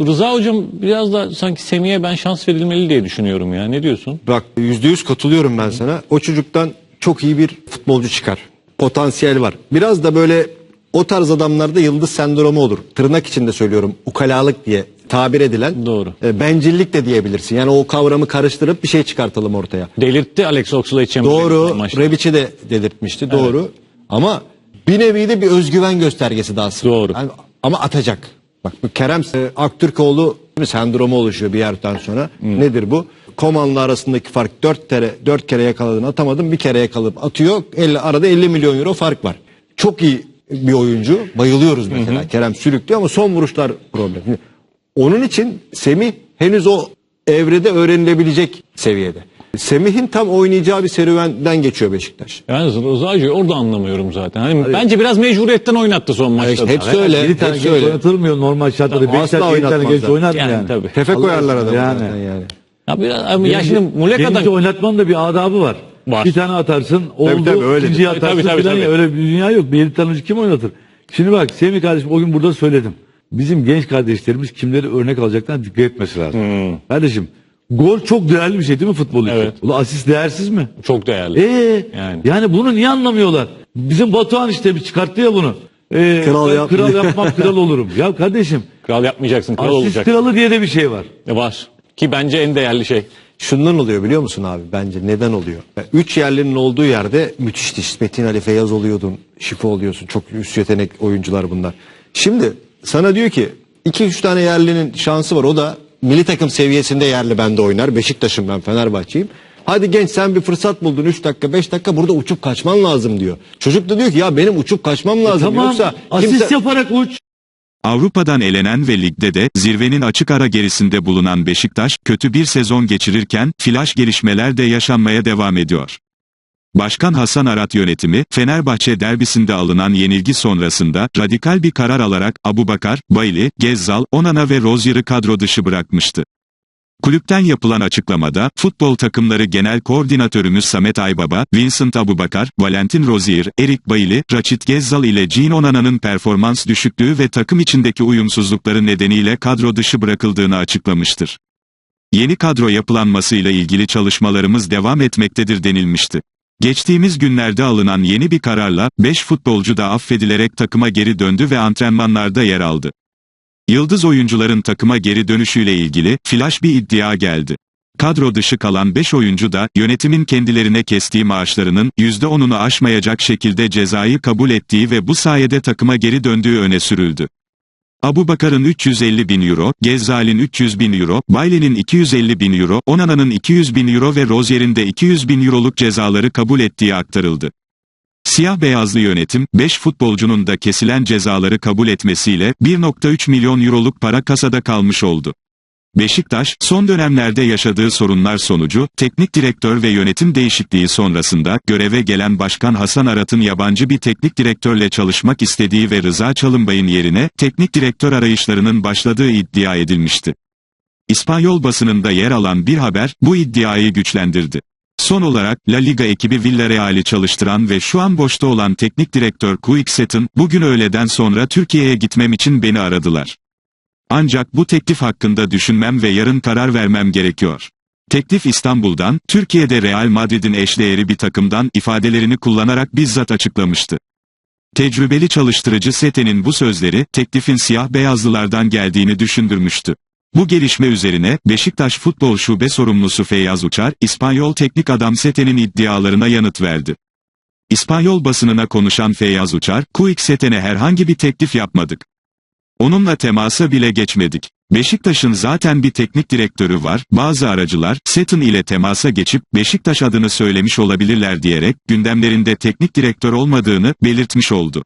Rıza hocam biraz da sanki Semih'e ben şans verilmeli diye düşünüyorum ya. Ne diyorsun? Bak yüzde yüz katılıyorum ben sana. O çocuktan çok iyi bir futbolcu çıkar. Potansiyel var. Biraz da böyle o tarz adamlarda yıldız sendromu olur. Tırnak içinde söylüyorum. Ukalalık diye tabir edilen. Doğru. e, bencillik de diyebilirsin. Yani o kavramı karıştırıp bir şey çıkartalım ortaya. Delirtti Alex Oxlade-Chamberlain Doğru. maçta. Revic'i de delirtmişti. Doğru. Ama bir nevi de bir özgüven göstergesi de aslında. Doğru. Yani- ama atacak. Bak bu Kerem e, Aktürkoğlu sendromu oluşuyor bir yerden sonra. Nedir bu? Komanla arasındaki fark 4 kere 4 kere yakaladın atamadın bir kere yakalayıp atıyor. 50, arada 50 milyon euro fark var. Çok iyi bir oyuncu. Bayılıyoruz mesela. Kerem sürüklüyor ama son vuruşlar problem. Onun için Semih henüz o evrede öğrenilebilecek seviyede. Semih'in tam oynayacağı bir serüvenden geçiyor Beşiktaş. Yani Rıza Hoca'yı orada anlamıyorum zaten. Hani bence biraz mecburiyetten oynattı son maçta. işte da. hepsi öyle. Bir tane genç öyle. oynatılmıyor normal şartlarda. Tamam, Beşiktaş asla bir tane genç oynar mı Yani yani? tabii. Tefe koyarlar adamı Yani. zaten yani. Ya, biraz, ama ya şimdi Genci Muleka'dan oynatmanın da bir adabı var. Var. Bir tane atarsın oldu tabii, öyledir. ikinciyi Tabii, atarsın tabii, tabii. ya öyle bir dünya yok. Bir tane önce kim oynatır? Şimdi bak Semih kardeşim o gün burada söyledim. Bizim genç kardeşlerimiz kimleri örnek alacaklarına dikkat etmesi lazım. Kardeşim gol çok değerli bir şey değil mi futbol için? Evet. Ulan asist değersiz mi? çok değerli. Ee, Yani. yani. bunu niye anlamıyorlar? Bizim Batuhan işte bir çıkarttı ya bunu. Ee, Kral yap- kral yapmam kral olurum. Ya kardeşim Kral yapmayacaksın, kral asist olacak. kralı diye de bir şey var. E, Var. Ki bence en değerli şey. Şundan oluyor biliyor musun abi bence neden oluyor? Üç yerlinin olduğu yerde müthişti. İşte Metin Ali Feyyaz oluyordun, şifa oluyorsun. Çok üst yetenek oyuncular bunlar. Şimdi sana diyor ki iki üç tane yerlinin şansı var. O da milli takım seviyesinde yerli bende oynar. Beşiktaş'ım ben Fenerbahçe'yim. Hadi genç sen bir fırsat buldun 3 dakika 5 dakika burada uçup kaçman lazım diyor. Çocuk da diyor ki ya benim uçup kaçmam lazım. Tamam Yoksa asist kimse... yaparak uç. Avrupa'dan elenen ve ligde de zirvenin açık ara gerisinde bulunan Beşiktaş, kötü bir sezon geçirirken flash gelişmeler de yaşanmaya devam ediyor. Başkan Hasan Arat yönetimi, Fenerbahçe derbisinde alınan yenilgi sonrasında radikal bir karar alarak Abubakar, Bayli, Gezzal, Onana ve Rozier'i kadro dışı bırakmıştı. Kulüpten yapılan açıklamada, futbol takımları genel koordinatörümüz Samet Aybaba, Vincent Abubakar, Valentin Rozier, Erik Bailly, Raçit Gezzal ile Jean Onana'nın performans düşüklüğü ve takım içindeki uyumsuzlukları nedeniyle kadro dışı bırakıldığını açıklamıştır. Yeni kadro yapılanmasıyla ilgili çalışmalarımız devam etmektedir denilmişti. Geçtiğimiz günlerde alınan yeni bir kararla 5 futbolcu da affedilerek takıma geri döndü ve antrenmanlarda yer aldı. Yıldız oyuncuların takıma geri dönüşüyle ilgili flash bir iddia geldi. Kadro dışı kalan 5 oyuncu da yönetimin kendilerine kestiği maaşlarının %10'unu aşmayacak şekilde cezayı kabul ettiği ve bu sayede takıma geri döndüğü öne sürüldü. Abu Bakar'ın 350 bin euro, Gezzal'in 300 bin euro, Bayli'nin 250 bin euro, Onana'nın 200 bin euro ve Rozier'in de 200 bin euroluk cezaları kabul ettiği aktarıldı. Siyah beyazlı yönetim, 5 futbolcunun da kesilen cezaları kabul etmesiyle 1.3 milyon euroluk para kasada kalmış oldu. Beşiktaş, son dönemlerde yaşadığı sorunlar sonucu, teknik direktör ve yönetim değişikliği sonrasında, göreve gelen Başkan Hasan Arat'ın yabancı bir teknik direktörle çalışmak istediği ve Rıza Çalınbay'ın yerine, teknik direktör arayışlarının başladığı iddia edilmişti. İspanyol basınında yer alan bir haber, bu iddiayı güçlendirdi. Son olarak, La Liga ekibi Villarreal'i çalıştıran ve şu an boşta olan teknik direktör Quickset'ın, bugün öğleden sonra Türkiye'ye gitmem için beni aradılar. Ancak bu teklif hakkında düşünmem ve yarın karar vermem gerekiyor. Teklif İstanbul'dan, Türkiye'de Real Madrid'in eşdeğeri bir takımdan ifadelerini kullanarak bizzat açıklamıştı. Tecrübeli çalıştırıcı Sete'nin bu sözleri, teklifin siyah beyazlılardan geldiğini düşündürmüştü. Bu gelişme üzerine, Beşiktaş Futbol Şube Sorumlusu Feyyaz Uçar, İspanyol teknik adam Sete'nin iddialarına yanıt verdi. İspanyol basınına konuşan Feyyaz Uçar, Quick Seten'e herhangi bir teklif yapmadık. Onunla temasa bile geçmedik. Beşiktaş'ın zaten bir teknik direktörü var, bazı aracılar, Seton ile temasa geçip, Beşiktaş adını söylemiş olabilirler diyerek, gündemlerinde teknik direktör olmadığını, belirtmiş oldu.